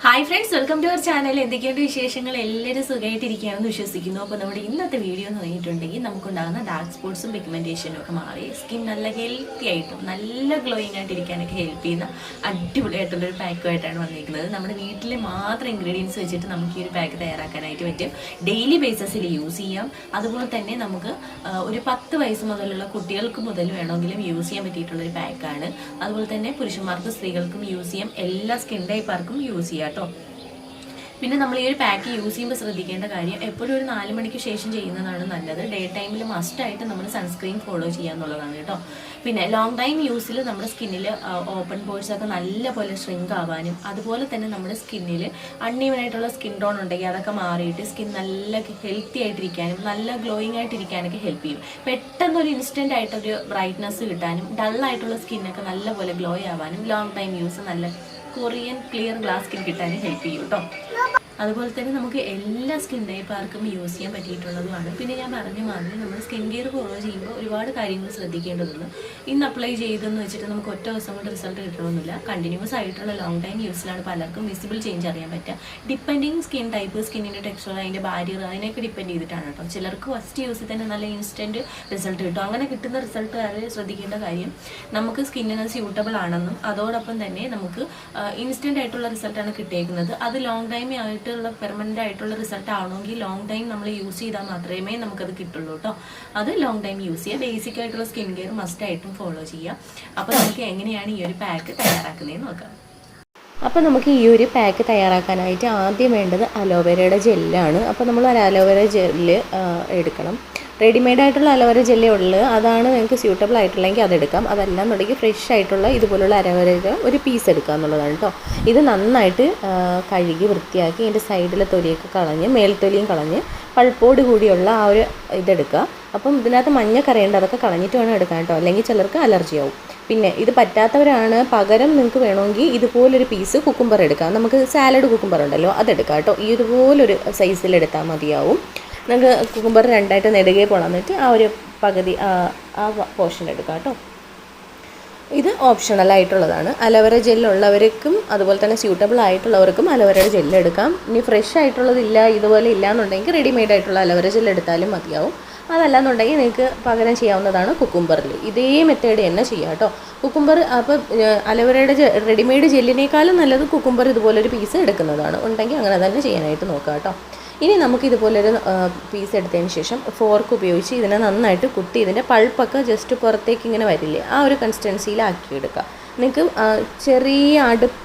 好 hi friends welcome to our channel എന്തൊക്കെയുണ്ട് വിശേഷങ്ങൾ? എല്ലാവരും സുഖമായിട്ടിരിക്കുകയാണെന്ന് വിശ്വസിക്കുന്നു. അപ്പോൾ നമ്മുടെ ഇന്നത്തെ വീഡിയോ എന്ന് പറഞ്ഞിട്ടുണ്ടെങ്കിൽ നമുക്കുണ്ടാകുന്ന ഡാർക്ക് സ്പോട്സും പിഗ്മെന്റേഷനും ഒക്കെ മാറി. സ്കിൻ നല്ല ഹെൽത്തി ആയിട്ടും നല്ല ഗ്ലോയിങ് ആയിട്ടിരിക്കാനൊക്കെ ഹെൽപ്പ് ചെയ്യുന്ന അടിപൊളിയായിട്ടുള്ളൊരു പാക്കുമായിട്ടാണ് വന്നിരിക്കുന്നത്. നമ്മുടെ വീട്ടിലെ മാത്രം ഇൻഗ്രീഡിയൻസ് വെച്ചിട്ട് നമുക്ക് ഈ ഒരു പാക്ക് തയ്യാറാക്കാനായിട്ട് പറ്റും. ഡെയിലി ബേസിസിൽ യൂസ് ചെയ്യാം. അതുപോലെ തന്നെ നമുക്ക് ഒരു പത്ത് വയസ്സ് മുതലുള്ള കുട്ടികൾക്ക് മുതൽ വേണമെങ്കിലും യൂസ് ചെയ്യാൻ പറ്റിയിട്ടുള്ളൊരു പാക്കാണ് അതുപോലെ തന്നെ പുരുഷന്മാർക്കും സ്ത്രീകൾക്കും യൂസ് ചെയ്യാം. എല്ലാ സ്കിൻ ടൈപ്പാർക്കും യൂസ് ചെയ്യാം കേട്ടോ പിന്നെ നമ്മൾ ഈ ഒരു പാക്ക് യൂസ് ചെയ്യുമ്പോൾ ശ്രദ്ധിക്കേണ്ട കാര്യം എപ്പോഴും ഒരു നാല് മണിക്ക് ശേഷം ചെയ്യുന്നതാണ് നല്ലത്. ഡേ ടൈമിൽ മസ്റ്റ് ആയിട്ട് നമ്മൾ സൺസ്ക്രീൻ ഫോളോ ചെയ്യുക എന്നുള്ളതാണ് കേട്ടോ. പിന്നെ ലോങ് ടൈം യൂസിൽ നമ്മുടെ സ്കിന്നിൽ ഓപ്പൺ പോഴ്സ് ഒക്കെ നല്ലപോലെ ഷ്രിങ്ക് ആവാനും അതുപോലെ തന്നെ നമ്മുടെ സ്കിന്നിൽ അൺഈവൻ ആയിട്ടുള്ള സ്കിൻ ടോൺ ഉണ്ടെങ്കിൽ അതൊക്കെ മാറിയിട്ട് സ്കിൻ നല്ല ഹെൽത്തി ആയിട്ടിരിക്കാനും നല്ല ഗ്ലോയിങ് ആയിട്ടിരിക്കാനൊക്കെ ഹെൽപ്പ് ചെയ്യും. പെട്ടെന്ന് ഒരു ഇൻസ്റ്റന്റ് ആയിട്ടൊരു ബ്രൈറ്റ്നസ് കിട്ടാനും ഡൾ ആയിട്ടുള്ള സ്കിന്നൊക്കെ നല്ലപോലെ ഗ്ലോ ആവാനും ലോങ് ടൈം യൂസ് നല്ല കൊറിയൻ ക്ലിയർ ഗ്ലാസ് സ്കിൻ കിട്ടാനും ഹെൽപ്പ് ചെയ്യും കേട്ടോ. അതുപോലെ തന്നെ നമുക്ക് എല്ലാ സ്കിൻ ടൈപ്പാർക്കും യൂസ് ചെയ്യാൻ പറ്റിയിട്ടുള്ളതുമാണ്. പിന്നെ ഞാൻ പറഞ്ഞ മാതിരി നമ്മൾ സ്കിൻ കെയർ ഫോളോ ചെയ്യുമ്പോൾ ഒരുപാട് കാര്യങ്ങൾ ശ്രദ്ധിക്കേണ്ടതുണ്ട്. ഇന്ന് അപ്ലൈ ചെയ്തെന്ന് വെച്ചിട്ട് നമുക്ക് ഒറ്റ ദിവസം കൊണ്ട് റിസൾട്ട് കിട്ടണമെന്നില്ല. കണ്ടിന്യൂസ് ആയിട്ടുള്ള ലോങ് ടൈം യൂസിലാണ് പലർക്കും വിസിബിൾ ചേഞ്ച് അറിയാൻ പറ്റുക. ഡിപ്പെൻഡിങ് സ്കിൻ ടൈപ്പ് സ്കിന്നിന്റെ ടെക്സ്ചർ അതിന്റെ ബാരിയർ അതിനൊക്കെ ഡിപ്പെൻഡ് ചെയ്തിട്ടാണ് കേട്ടോ. ചിലർക്ക് ഫസ്റ്റ് യൂസിൽ തന്നെ നല്ല ഇൻസ്റ്റന്റ് റിസൾട്ട് കിട്ടും. അങ്ങനെ കിട്ടുന്ന റിസൾട്ട് വരെ ശ്രദ്ധിക്കേണ്ട കാര്യം നമുക്ക് സ്കിന്നിന് സ്യൂട്ടബിൾ ആണെന്നും അതോടൊപ്പം തന്നെ നമുക്ക് ഇൻസ്റ്റന്റ് ആയിട്ടുള്ള റിസൾട്ടാണ് കിട്ടിയേക്കുന്നത്. അത് ലോങ് ടൈം ആയിട്ടുള്ള പെർമനന്റ് ആയിട്ടുള്ള റിസൾട്ട് ആവണമെങ്കിൽ ലോങ് ടൈം നമ്മൾ യൂസ് ചെയ്താൽ മാത്രമേ നമുക്കത് കിട്ടുള്ളൂ കേട്ടോ അത് ലോങ് ടൈം യൂസ് ചെയ്യുക ബേസിക് ആയിട്ടുള്ള സ്കിൻ കെയർ മസ്റ്റ് ആയിട്ടും ഫോളോ ചെയ്യുക അപ്പോൾ നമുക്ക് എങ്ങനെയാണ് ഈ ഒരു പാക്ക് തയ്യാറാക്കുന്നതെന്ന് നോക്കാം. അപ്പോൾ നമുക്ക് ഈ ഒരു പാക്ക് തയ്യാറാക്കാനായിട്ട് ആദ്യം വേണ്ടത് അലോവേരയുടെ ജെല്ലാണ് അപ്പോൾ നമ്മൾ അലോവേര ജെല്ല് എടുക്കണം. റെഡിമെയ്ഡ് ആയിട്ടുള്ള അലോവേര ജെല്ലേ ഉള്ളത് അതാണ് നിങ്ങൾക്ക് സ്യൂട്ടബിൾ ആയിട്ടുള്ളെങ്കിൽ അതെടുക്കാം അതല്ല എന്നുണ്ടെങ്കിൽ ഫ്രഷ് ആയിട്ടുള്ള ഇതുപോലുള്ള അലവര ഒരു പീസ് എടുക്കുക എന്നുള്ളതാണ് കേട്ടോ ഇത് നന്നായിട്ട് കഴുകി വൃത്തിയാക്കി ഇതിന്റെ സൈഡിലെ തൊലിയൊക്കെ കളഞ്ഞ് മേൽത്തൊലിയും കളഞ്ഞ് പഴുപ്പോട് കൂടിയുള്ള ആ ഒരു ഇതെടുക്കുക അപ്പം ഇതിനകത്ത് മഞ്ഞ കറയുണ്ട് അതൊക്കെ കളഞ്ഞിട്ട് വേണം എടുക്കാൻ കേട്ടോ അല്ലെങ്കിൽ ചിലർക്ക് അലർജി ആവും. പിന്നെ ഇത് പറ്റാത്തവരാണ് പകരം നിങ്ങൾക്ക് വേണമെങ്കിൽ ഇതുപോലൊരു പീസ് കുക്കുംബർ എടുക്കാം. നമുക്ക് സാലഡ് കുക്കുംബർ ഉണ്ടല്ലോ അതെടുക്കാം കേട്ടോ ഇതുപോലൊരു സൈസിൽ എടുത്താൽ മതിയാവും. നമുക്ക് കുക്കുംബർ രണ്ടായിട്ട് നെടുകെ പൊളന്നിട്ട് ആ ഒരു പകുതി ആ പോർഷൻ എടുക്കാം കേട്ടോ. ഇത് ഓപ്ഷണൽ ആയിട്ടുള്ളതാണ്. അലവര ജെല്ലുള്ളവർക്കും അതുപോലെ തന്നെ സ്യൂട്ടബിൾ ആയിട്ടുള്ളവർക്കും അലവരയുടെ ജെല്ല് എടുക്കാം. ഇനി ഫ്രഷ് ആയിട്ടുള്ളതില്ല ഇതുപോലെ ഇല്ല എന്നുണ്ടെങ്കിൽ റെഡിമെയ്ഡ് ആയിട്ടുള്ള അലവര ജെല്ല് എടുത്താലും മതിയാവും. അതല്ല എന്നുണ്ടെങ്കിൽ നിങ്ങൾക്ക് പകരം ചെയ്യാവുന്നതാണ് കുക്കുംബറിൽ ഇതേ മെത്തേഡ് തന്നെ ചെയ്യാം കേട്ടോ. കുക്കുംബർ അപ്പോൾ അലവരയുടെ റെഡിമെയ്ഡ് ജെല്ലിനേക്കാളും നല്ലത് കുക്കുംബർ ഇതുപോലൊരു പീസ് എടുക്കുന്നതാണ്. ഉണ്ടെങ്കിൽ അങ്ങനെ തന്നെ ചെയ്യാനായിട്ട് നോക്കാം കേട്ടോ. ഇനി നമുക്ക് ഇതുപോലൊരു പീസ് എടുത്തതിന് ശേഷം ഫോർക്ക് ഉപയോഗിച്ച് ഇതിനെ നന്നായിട്ട് കുത്തി ഇതിന്റെ പൾപ്പൊക്കെ ജസ്റ്റ് പുറത്തേക്ക് ഇങ്ങനെ വരില്ലേ ആ ഒരു കൺസിസ്റ്റൻസിയിലാക്കി എടുക്കുക നിങ്ങൾക്ക് ചെറിയ അടുപ്പ്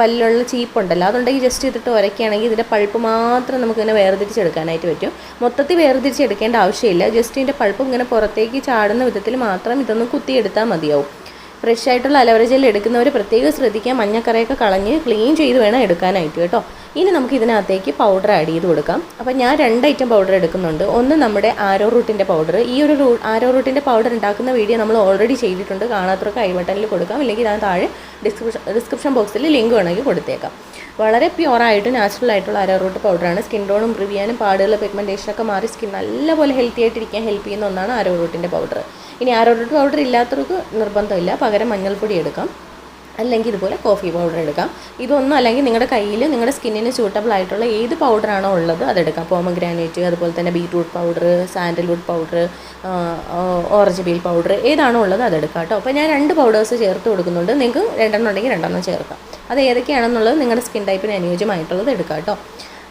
പല്ലുള്ള ചീപ്പുണ്ടല്ലോ അതുണ്ടെങ്കിൽ ജസ്റ്റ് ഇതിട്ട് ഉരയ്ക്കുകയാണെങ്കിൽ ഇതിന്റെ പൾപ്പ് മാത്രം നമുക്കിങ്ങനെ വേർതിരിച്ചെടുക്കാനായിട്ട് പറ്റും. മൊത്തത്തിൽ വേർതിരിച്ചെടുക്കേണ്ട ആവശ്യമില്ല ജസ്റ്റ് ഇതിന്റെ പൾപ്പ് ഇങ്ങനെ പുറത്തേക്ക് ചാടുന്ന വിധത്തിൽ മാത്രം ഇതൊന്ന് കുത്തിയെടുത്താൽ മതിയാവും. ഫ്രഷ് ആയിട്ടുള്ള അലവര ജെൽ എടുക്കുന്നവർ പ്രത്യേകം ശ്രദ്ധിക്കുക മഞ്ഞക്കറയൊക്കെ കളഞ്ഞ് ക്ലീൻ ചെയ്ത് വേണം എടുക്കാനായിട്ട് കേട്ടോ. ഇനി നമുക്ക് ഇതിനകത്തേക്ക് പൗഡർ ആഡ് ചെയ്ത് കൊടുക്കാം. അപ്പോൾ ഞാൻ രണ്ട് ഐറ്റം പൗഡർ എടുക്കുന്നുണ്ട്. ഒന്ന് നമ്മുടെ ആരോ റൂട്ടിന്റെ പൗഡർ ഈ ഒരു റൂ ആരോ റൂട്ടിന്റെ പൗഡർ ഉണ്ടാക്കുന്ന വീഡിയോ നമ്മൾ ഓൾറെഡി ചെയ്തിട്ടുണ്ട്. കാണാത്തവർക്ക് ഐ ബട്ടണിൽ കൊടുക്കാം. അല്ലെങ്കിൽ ഞാൻ താഴെ ഡിസ്ക്രിപ്ഷൻ ഡിസ്ക്രിപ്ഷൻ ബോക്സിൽ ലിങ്ക് വേണമെങ്കിൽ കൊടുത്തേക്കാം. വളരെ പ്യുവറായിട്ട് നാച്ചുറൽ ആയിട്ടുള്ള ആരോ റൂട്ട് പൗഡറാണ് സ്കിൻ ടോണും ഇമ്പ്രൂവ് ചെയ്യാനും പാടുകൾ പിഗ്മെന്റേഷനൊക്കെ മാറി സ്കിൻ നല്ലപോലെ ഹെൽത്തി ആയിട്ടിരിക്കാൻ ഹെൽപ്പ് ചെയ്യുന്ന ഒന്നാണ് ആരോ റൂട്ടിന്റെ പൗഡർ ഇനി ആരോ റൂട്ട് പൗഡർ ഇല്ലാത്തവർക്ക് നിർബന്ധമില്ല. പകരം മഞ്ഞൾപ്പൊടി എടുക്കാം. അല്ലെങ്കിൽ ഇതുപോലെ കോഫി പൗഡർ എടുക്കാം. ഇതൊന്നും അല്ലെങ്കിൽ നിങ്ങളുടെ കയ്യിൽ നിങ്ങളുടെ സ്കിന്നിന് സ്യൂട്ടബിൾ ആയിട്ടുള്ള ഏത് പൗഡറാണോ ഉള്ളത് അതെടുക്കാം പോമഗ്രാനേറ്റ് അതുപോലെ തന്നെ beetroot powder sandalwood powder orange peel powder ഏതാണോ ഉള്ളത് അതെടുക്കാം കേട്ടോ. അപ്പോൾ ഞാൻ രണ്ട് പൗഡേഴ്സ് ചേർത്ത് കൊടുക്കുന്നുണ്ട്. നിങ്ങൾക്ക് രണ്ടെണ്ണം ഉണ്ടെങ്കിൽ രണ്ടെണ്ണം ചേർക്കാം. അത് ഏതൊക്കെയാണെന്നുള്ളത് നിങ്ങളുടെ സ്കിൻ ടൈപ്പിന് അനുയോജ്യമായിട്ടുള്ളത് എടുക്കാം കേട്ടോ.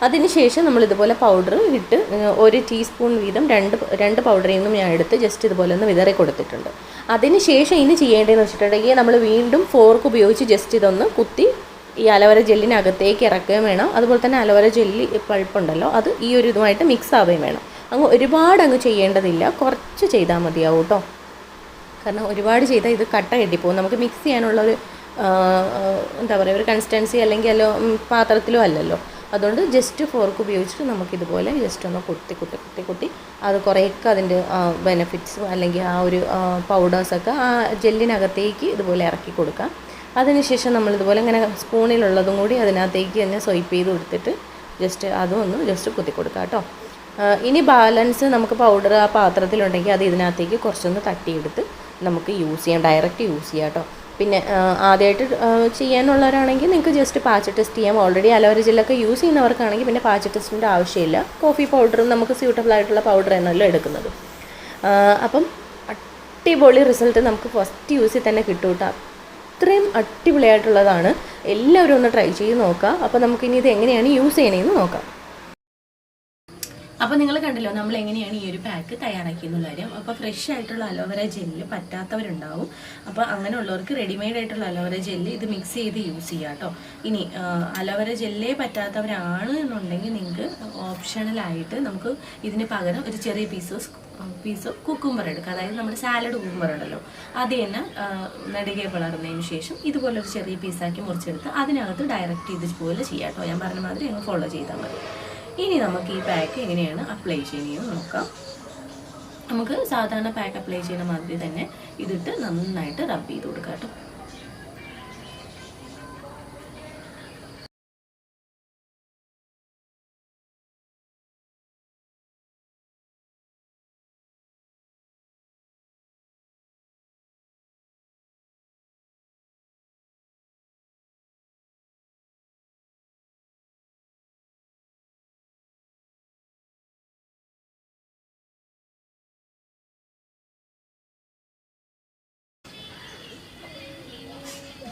അതിനുശേഷം നമ്മൾ ഇതുപോലെ പൗഡർ ഇട്ട് ഒരു ടീസ്പൂൺ വീതം രണ്ട് രണ്ട് പൗഡറിൽ നിന്നും ഞാൻ എടുത്ത് ജസ്റ്റ് ഇതുപോലെ ഒന്ന് വിതറി കൊടുത്തിട്ടുണ്ട്. അതിനുശേഷം ഇനി ചെയ്യേണ്ടതെന്ന് വെച്ചിട്ടുണ്ടെങ്കിൽ നമ്മൾ വീണ്ടും ഫോർക്ക് ഉപയോഗിച്ച് ജസ്റ്റ് ഇതൊന്ന് കുത്തി ഈ അലവര ജെല്ലിനകത്തേക്ക് ഇറക്കുകയും വേണം. അതുപോലെ തന്നെ അലവര ജെല്ലി പഴുപ്പുണ്ടല്ലോ അത് ഈ ഒരു ഇതുമായിട്ട് മിക്സ് ആവുകയും വേണം. അങ്ങ് ഒരുപാട് അങ്ങ് ചെയ്യേണ്ടതില്ല. കുറച്ച് ചെയ്താൽ മതിയാവും കേട്ടോ. കാരണം ഒരുപാട് ചെയ്താൽ ഇത് കട്ട കെട്ടിപ്പോകും നമുക്ക് മിക്സ് ചെയ്യാനുള്ള ഒരു ആ, ആ, എന്താ പറയുക ഒരു കൺസിസ്റ്റൻസി അല്ലെങ്കിൽ അല്ലോ പാത്രത്തിലോ അല്ലല്ലോ. അതുകൊണ്ട് ജസ്റ്റ് ഫോർക്ക് ഉപയോഗിച്ചിട്ട് നമുക്കിതുപോലെ ജസ്റ്റ് ഒന്ന് കുത്തി കുത്തി കുത്തി കുത്തി അത് കുറേയൊക്കെ അതിന്റെ ബെനിഫിറ്റ്സ് അല്ലെങ്കിൽ ആ ഒരു പൗഡേഴ്സൊക്കെ ആ ജെല്ലിനകത്തേക്ക് ഇതുപോലെ ഇറക്കി കൊടുക്കാം. അതിനുശേഷം നമ്മൾ ഇതുപോലെ ഇങ്ങനെ സ്പൂണിലുള്ളതും കൂടി അതിനകത്തേക്ക് തന്നെ സ്വൈപ്പ് ചെയ്ത് കൊടുത്തിട്ട് ജസ്റ്റ് അതും ഒന്ന് ജസ്റ്റ് കുത്തി കൊടുക്കാം കേട്ടോ. ഇനി ബാലൻസ് നമുക്ക് പൗഡർ ആ പാത്രത്തിലുണ്ടെങ്കിൽ അത് ഇതിനകത്തേക്ക് കുറച്ചൊന്ന് തട്ടിയെടുത്ത് നമുക്ക് യൂസ് ചെയ്യാം. ഡയറക്റ്റ് യൂസ് ചെയ്യാം കേട്ടോ. പിന്നെ ആദ്യമായിട്ട് ചെയ്യാനുള്ളവരാണെങ്കിൽ നിങ്ങൾക്ക് ജസ്റ്റ് പാച്ച് ടെസ്റ്റ് ചെയ്യാം. ഓൾറെഡി അലോവേര ജെല്ലൊക്കെ യൂസ് ചെയ്യുന്നവർക്കാണെങ്കിൽ പിന്നെ പാച്ച് ടെസ്റ്റിന്റെ ആവശ്യമില്ല. കോഫി പൗഡറും നമുക്ക് സ്യൂട്ടബിൾ ആയിട്ടുള്ള പൗഡർ എന്നല്ലോ എടുക്കുന്നത്. അപ്പം അടിപൊളി റിസൾട്ട് നമുക്ക് ഫസ്റ്റ് യൂസിൽ തന്നെ കേട്ടോ അത്രയും അടിപൊളിയായിട്ടുള്ളതാണ്. എല്ലാവരും ഒന്ന് ട്രൈ ചെയ്ത് നോക്കുക അപ്പോൾ നമുക്കിനി ഇത് എങ്ങനെയാണ് യൂസ് ചെയ്യണമെന്ന് നോക്കാം. അപ്പോൾ നിങ്ങൾ കണ്ടല്ലോ നമ്മൾ എങ്ങനെയാണ് ഈ ഒരു പാക്ക് തയ്യാറാക്കിയെന്ന് കാര്യം. അപ്പോൾ ഫ്രഷ് ആയിട്ടുള്ള അലോവേര ജെല്ല് പറ്റാത്തവരുണ്ടാവും. അപ്പോൾ അങ്ങനെയുള്ളവർക്ക് റെഡിമെയ്ഡ് ആയിട്ടുള്ള അലോവേര ജെല്ല് ഇത് മിക്സ് ചെയ്ത് യൂസ് ചെയ്യാം കേട്ടോ. ഇനി അലോവേര ജെല്ലേ പറ്റാത്തവരാണ് എന്നുണ്ടെങ്കിൽ നിങ്ങൾക്ക് ഓപ്ഷണലായിട്ട് നമുക്ക് ഇതിന് പകരം ഒരു ചെറിയ പീസസ് പീസ് കുക്കുംബർ എടുക്കുക അതായത് നമ്മുടെ സാലഡ് കുക്കുംബർ ഉണ്ടല്ലോ. അത് തന്നെ നടുകെ വളർന്നതിന് ശേഷം ഇതുപോലെ ഒരു ചെറിയ പീസാക്കി മുറിച്ചെടുത്ത് അതിനകത്ത് ഡയറക്റ്റ് ഇതുപോലെ ചെയ്യാം കേട്ടോ. ഞാൻ പറഞ്ഞ മാതിരി അങ്ങ് ഫോളോ ചെയ്താൽ മതി. ഇനി നമുക്ക് ഈ പാക്ക് എങ്ങനെയാണ് അപ്ലൈ ചെയ്യുന്നതെന്ന് നോക്കാം. നമുക്ക് സാധാരണ പാക്ക് അപ്ലൈ ചെയ്യുന്ന മാതിരി തന്നെ ഇതിട്ട് നന്നായിട്ട് റബ്ബ് ചെയ്ത് കൊടുക്കാം കേട്ടോ.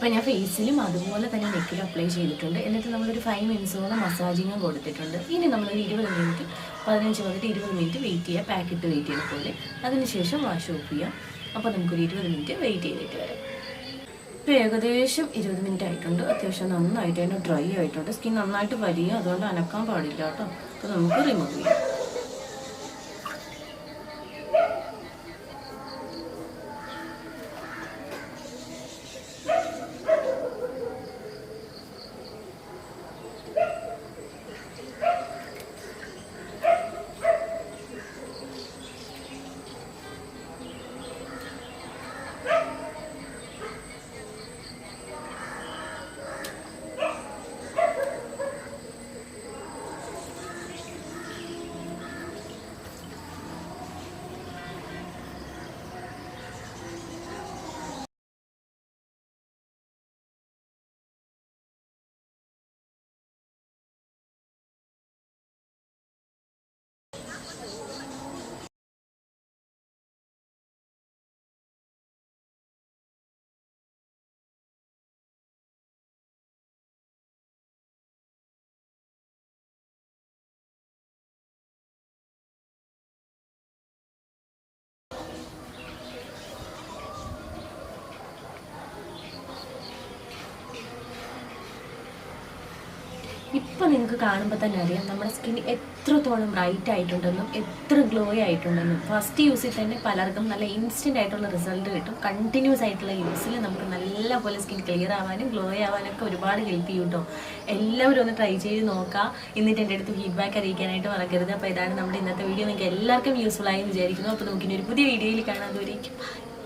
അപ്പം ഞാൻ ഫേസിലും അതുപോലെ തന്നെ നെക്കിലും അപ്ലൈ ചെയ്തിട്ടുണ്ട്. എന്നിട്ട് നമ്മളൊരു ഫൈവ് മിനിറ്റ്സോളം മസാജിങ്ങും കൊടുത്തിട്ടുണ്ട്. ഇനി നമ്മളൊരു ഇരുപത് മിനിറ്റ് പതിനഞ്ച് മുതൽ ഇരുപത് മിനിറ്റ് വെയിറ്റ് ചെയ്യുക പാക്കറ്റ് വെയിറ്റ് ചെയ്ത പോലെ. അതിനുശേഷം വാഷ് ഓഫ് ചെയ്യാം. അപ്പോൾ നമുക്കൊരു ഇരുപത് മിനിറ്റ് വെയിറ്റ് ചെയ്തിട്ട് വരാം. ഇപ്പോൾ ഏകദേശം ഇരുപത് മിനിറ്റ് ആയിട്ടുണ്ട്. അത്യാവശ്യം നന്നായിട്ട് അതിന് ഡ്രൈ ആയിട്ടുണ്ട്. സ്കിൻ നന്നായിട്ട് വലിയ അതുകൊണ്ട് അനക്കാൻ പാടില്ല കേട്ടോ. അപ്പോൾ നമുക്ക് റിമൂവ് ചെയ്യാം. ഇപ്പം നിങ്ങൾക്ക് കാണുമ്പോൾ തന്നെ അറിയാം നമ്മുടെ സ്കിൻ എത്രത്തോളം ബ്രൈറ്റ് ആയിട്ടുണ്ടെന്നും എത്ര ഗ്ലോ ആയിട്ടുണ്ടെന്നും. ഫസ്റ്റ് യൂസിൽ തന്നെ പലർക്കും നല്ല ഇൻസ്റ്റന്റ് ആയിട്ടുള്ള റിസൾട്ട് കിട്ടും. കണ്ടിന്യൂസ് ആയിട്ടുള്ള യൂസിൽ നമുക്ക് നല്ല പോലെ സ്കിൻ ക്ലിയർ ആവാനും ഗ്ലോ ആവാനും ഒക്കെ ഒരുപാട് ഹെൽപ്പ് ചെയ്യും കേട്ടോ എല്ലാവരും ഒന്ന് ട്രൈ ചെയ്ത് നോക്കാം. എന്നിട്ട് എന്റെ അടുത്ത് ഫീഡ്ബാക്ക് അറിയിക്കാനായിട്ട് മറക്കരുത്. അപ്പോൾ ഇതാണ് നമ്മുടെ ഇന്നത്തെ വീഡിയോ നിങ്ങൾക്ക് എല്ലാവർക്കും യൂസ്ഫുൾ ആയി വിചാരിക്കുന്നു. അപ്പോൾ നമുക്കിനി ഒരു പുതിയ വീഡിയോയിൽ കാണാൻ ദൂരേക്കും